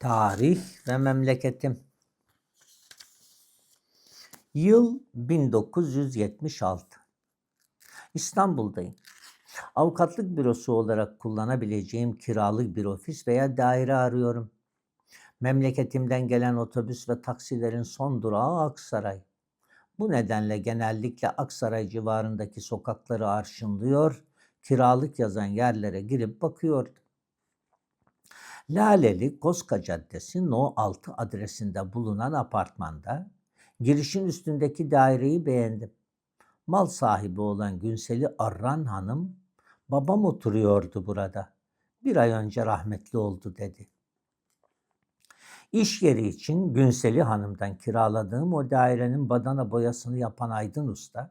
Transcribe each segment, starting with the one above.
Tarih ve memleketim. Yıl 1976. İstanbul'dayım. Avukatlık bürosu olarak kullanabileceğim kiralık bir ofis veya daire arıyorum. Memleketimden gelen otobüs ve taksilerin son durağı Aksaray. Bu nedenle genellikle Aksaray civarındaki sokakları arşınlıyor, kiralık yazan yerlere girip bakıyordum. Laleli Koska Caddesi No 6 adresinde bulunan apartmanda girişin üstündeki daireyi beğendim. Mal sahibi olan Günseli Arran Hanım, babam oturuyordu burada. Bir ay önce rahmetli oldu dedi. İş yeri için Günseli Hanım'dan kiraladığım o dairenin badana boyasını yapan Aydın Usta,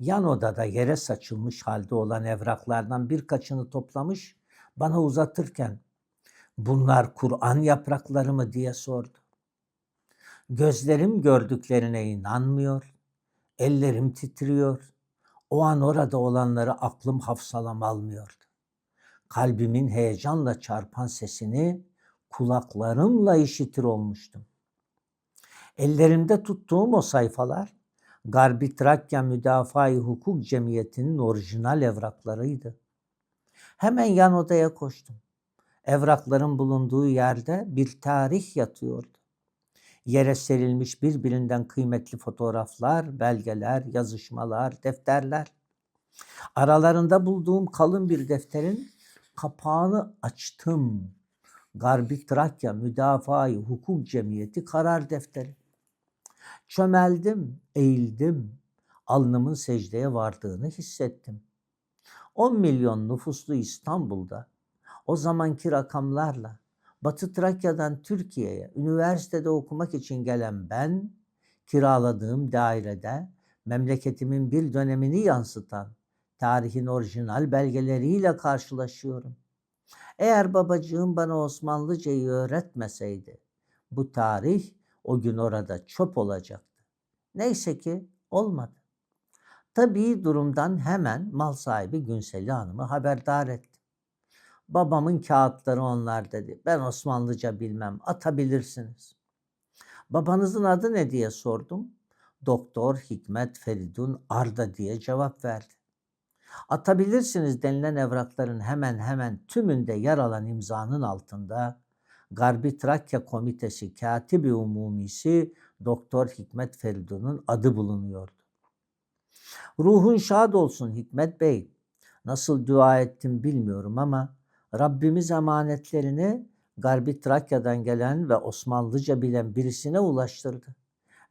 yan odada yere saçılmış halde olan evraklardan birkaçını toplamış, bana uzatırken bunlar Kur'an yaprakları mı diye sordu. Gözlerim gördüklerine inanmıyor, ellerim titriyor. O an orada olanları aklım hafsalam almıyordu. Kalbimin heyecanla çarpan sesini kulaklarımla işitir olmuştum. Ellerimde tuttuğum o sayfalar Garbi Trakya Müdafaa-i Hukuk Cemiyeti'nin orijinal evraklarıydı. Hemen yan odaya koştum. Evrakların bulunduğu yerde bir tarih yatıyordu. Yere serilmiş birbirinden kıymetli fotoğraflar, belgeler, yazışmalar, defterler. Aralarında bulduğum kalın bir defterin kapağını açtım. Garbi Trakya Müdafaa-i Hukuk Cemiyeti karar defteri. Çömeldim, eğildim. Alnımın secdeye vardığını hissettim. 10 milyon nüfuslu İstanbul'da o zamanki rakamlarla Batı Trakya'dan Türkiye'ye üniversitede okumak için gelen ben kiraladığım dairede memleketimin bir dönemini yansıtan tarihin orijinal belgeleriyle karşılaşıyorum. Eğer babacığım bana Osmanlıcayı öğretmeseydi bu tarih o gün orada çöp olacaktı. Neyse ki olmadı. Tabii durumdan hemen mal sahibi Günseli Hanım'ı haberdar ettim. Babamın kağıtları onlar dedi. Ben Osmanlıca bilmem. Atabilirsiniz. Babanızın adı ne diye sordum. Doktor Hikmet Feridun Arda diye cevap verdi. Atabilirsiniz denilen evrakların hemen hemen tümünde yer alan imzanın altında Garbi Trakya Komitesi Katibi Umumisi Doktor Hikmet Feridun'un adı bulunuyordu. Ruhun şad olsun Hikmet Bey. Nasıl dua ettim bilmiyorum ama Rabbimiz emanetlerini Garbi Trakya'dan gelen ve Osmanlıca bilen birisine ulaştırdı.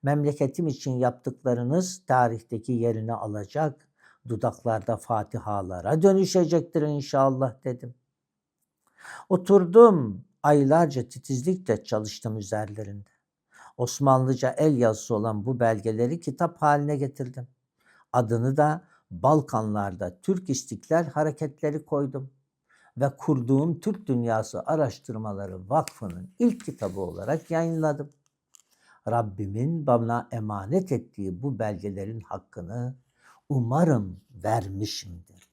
Memleketim için yaptıklarınız tarihteki yerini alacak, dudaklarda fatihalara dönüşecektir inşallah dedim. Oturdum, aylarca titizlikle çalıştım üzerlerinde. Osmanlıca el yazısı olan bu belgeleri kitap haline getirdim. Adını da Balkanlarda Türk İstiklal Hareketleri koydum ve kurduğum Türk Dünyası Araştırmaları Vakfı'nın ilk kitabı olarak yayınladım. Rabbimin bana emanet ettiği bu belgelerin hakkını umarım vermişimdir.